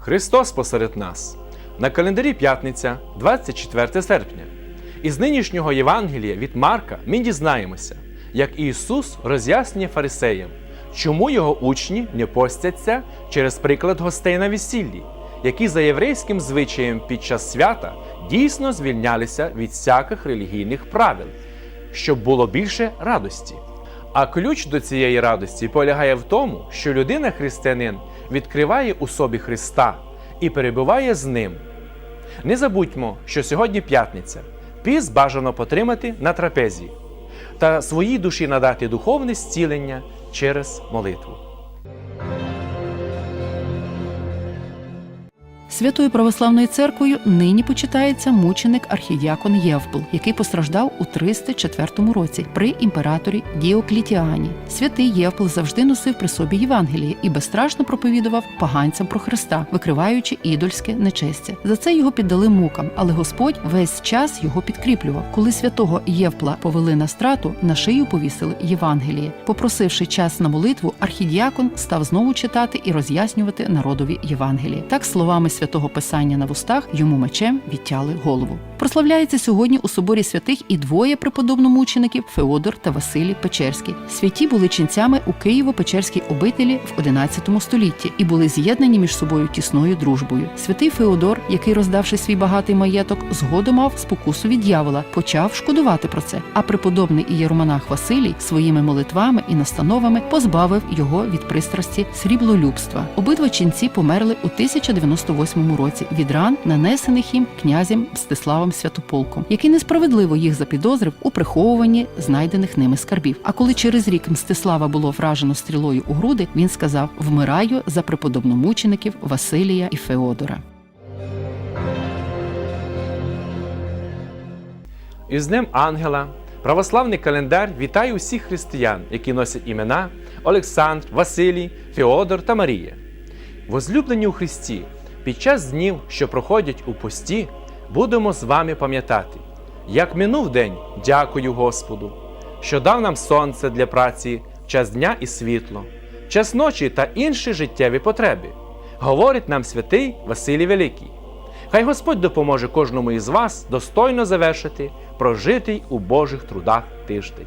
Христос посеред нас. На календарі п'ятниця, 24 серпня. Із нинішнього Євангелія від Марка ми дізнаємося, як Ісус роз'яснює фарисеям, чому його учні не постяться через приклад гостей на весіллі, які за єврейським звичаєм під час свята дійсно звільнялися від всяких релігійних правил, щоб було більше радості. А ключ до цієї радості полягає в тому, що людина-християнин відкриває у собі Христа і перебуває з ним. Не забудьмо, що сьогодні п'ятниця. Піс бажано потримати на трапезі та своїй душі надати духовне зцілення через молитву. Святою православною церквою нині почитається мученик архідіакон Євпл, який постраждав у 304 році при імператорі Діоклітіані. Святий Євпл завжди носив при собі Євангеліє і безстрашно проповідував поганцям про Христа, викриваючи ідольське нечестя. За це його піддали мукам, але Господь весь час його підкріплював. Коли святого Євпла повели на страту, на шию повісили Євангеліє. Попросивши час на молитву, архідіакон став знову читати і роз'яснювати народові Євангеліє. Так словами святого писання на вустах йому мечем відтяли голову. Прославляється сьогодні у соборі святих і двоє преподобномучеників Феодор та Василій Печерський. Святі були ченцями у Києво-Печерській обителі в XI столітті і були з'єднані між собою тісною дружбою. Святий Феодор, який роздавши свій багатий маєток, згодом мав спокусу від дьявола, почав шкодувати про це. А преподобний ієромонах Василій своїми молитвами і настановами позбавив його від пристрасті сріблолюбства. Обидва ченці померли у 1098 році від ран, нанесених їм князем Мстиславом Святополком, який несправедливо їх запідозрив у приховуванні знайдених ними скарбів. А коли через рік Мстислава було вражено стрілою у груди, він сказав: Вмираю за преподобномучеників Василія і Феодора. Із Днем Ангела православний календар вітає усіх християн, які носять імена Олександр, Василій, Феодор та Марія. Возлюблені у Христі, під час днів, що проходять у пості, будемо з вами пам'ятати, як минув день, дякую Господу, що дав нам сонце для праці, час дня і світло, час ночі та інші життєві потреби, говорить нам святий Василій Великий. Хай Господь допоможе кожному із вас достойно завершити прожитий у Божих трудах тиждень.